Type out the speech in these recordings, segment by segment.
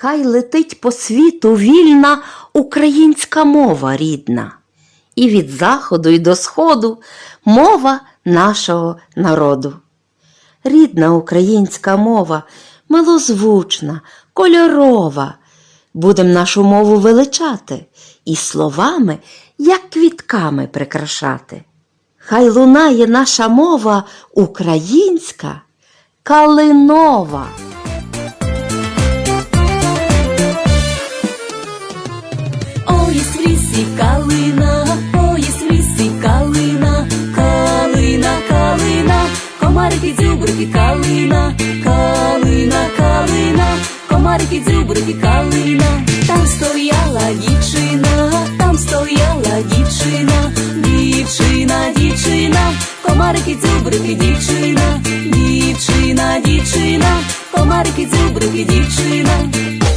Хай летить по світу вільна українська мова рідна. І від заходу й до сходу мова нашого народу. Рідна українська мова, милозвучна, кольорова. Будем нашу мову величати і словами, як квітками прикрашати. Хай лунає наша мова українська, калинова. Комарики, дзюбрики, калина, калина, калина, комарики, дзюбрики, калина, там стояла дівчина, там стояла дівчина, дівчина, дівчина, комарики, дзюбрики, дівчина, дівчина, дівчина, комарики, дзюбрики, дівчина.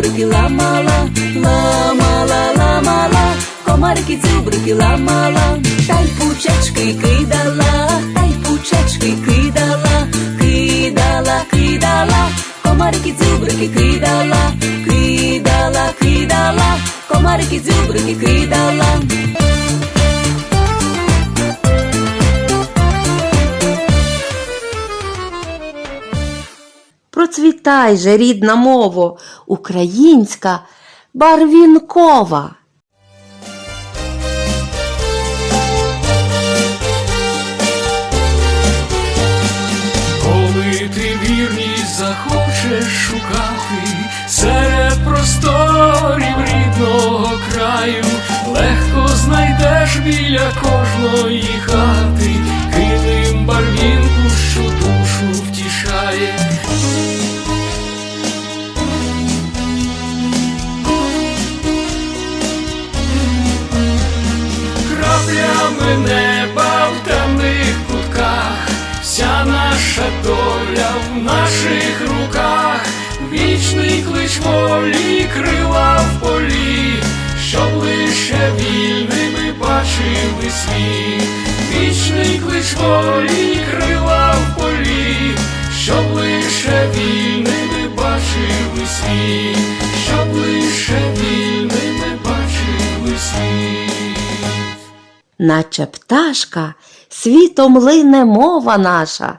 Дзюбрики ламала, ламала, ламала, комарики цюбрики ламала, та й пучечки кидала, та й пучечки кидала, кидала, кидала, комарики цюбрики кидала, кидала, кидала, комарики дзюбрики кидала. Процвітай же, рідна мово, українська, барвінкова. Коли ти вірність захочеш шукати серед просторів рідного краю, легко знайдеш біля кожної хати килим барвінку, що душу втішає. Наших руках, вічний клич волі, крила в полі, щоб лише вільними бачили світ, вічний клич волі, крила в полі, щоб лише вільними бачили світ, щоб лише вільними бачили світ. Наче пташка, світом лине мова наша,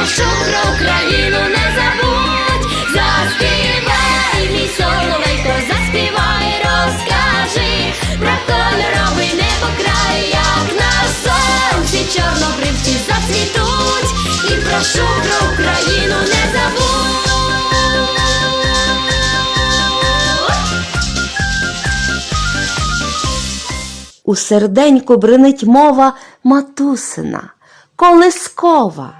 і про Україну не забудь. Заспівай, мій соловейко, заспівай, розкажи про кольоровий небо край, як на сонці чорнобривці зацвітуть, і прошу про Україну не забудь. У серденьку бринить мова матусина, колискова.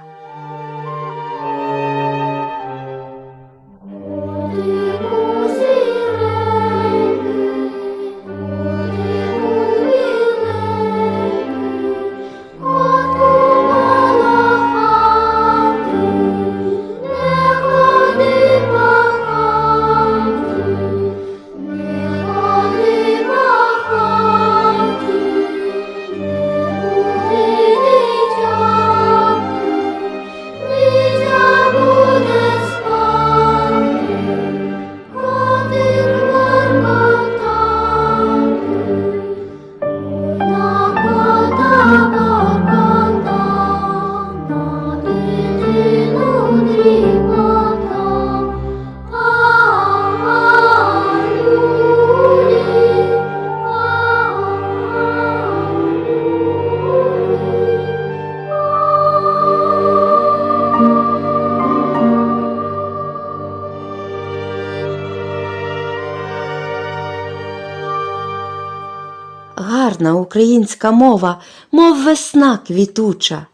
Гарна українська мова, мов весна квітуча,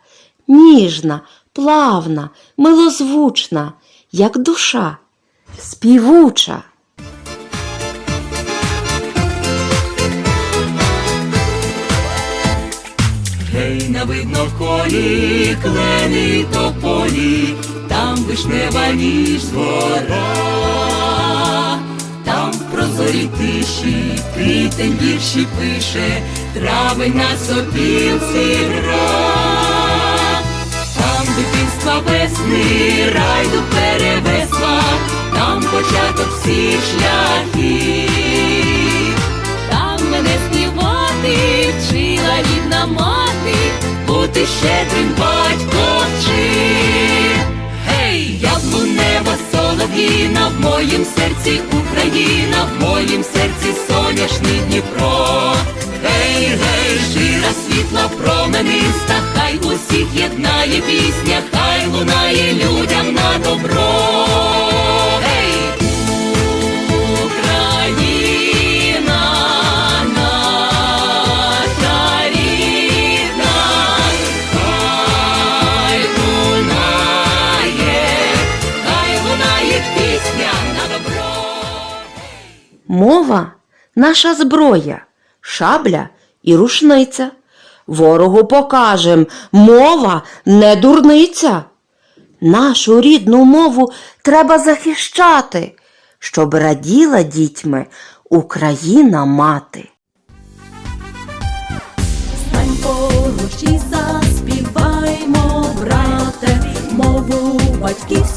ніжна, плавна, милозвучна, як душа, співуча. Гей, на видно колі, клени тополі, там вишнева ніж там прозорій тиші, квітень вірші пише, травень на сопілці гра, там дитинства весни, райду перевесла, там початок всіх шляхів. Там мене співати вчила рідна мати, бути щедрим солов'їна, в моїм серці Україна, в моїм серці соняшний Дніпро. Гей, гей, жира світла промениста, хай усіх єднає пісня, хай лунає людям на добро. Мова наша зброя, шабля і рушниця. Ворогу покажем, мова не дурниця. Нашу рідну мову треба захищати, щоб раділа дітьми Україна мати. Стань поруч і заспіваймо, брате, мову батьківську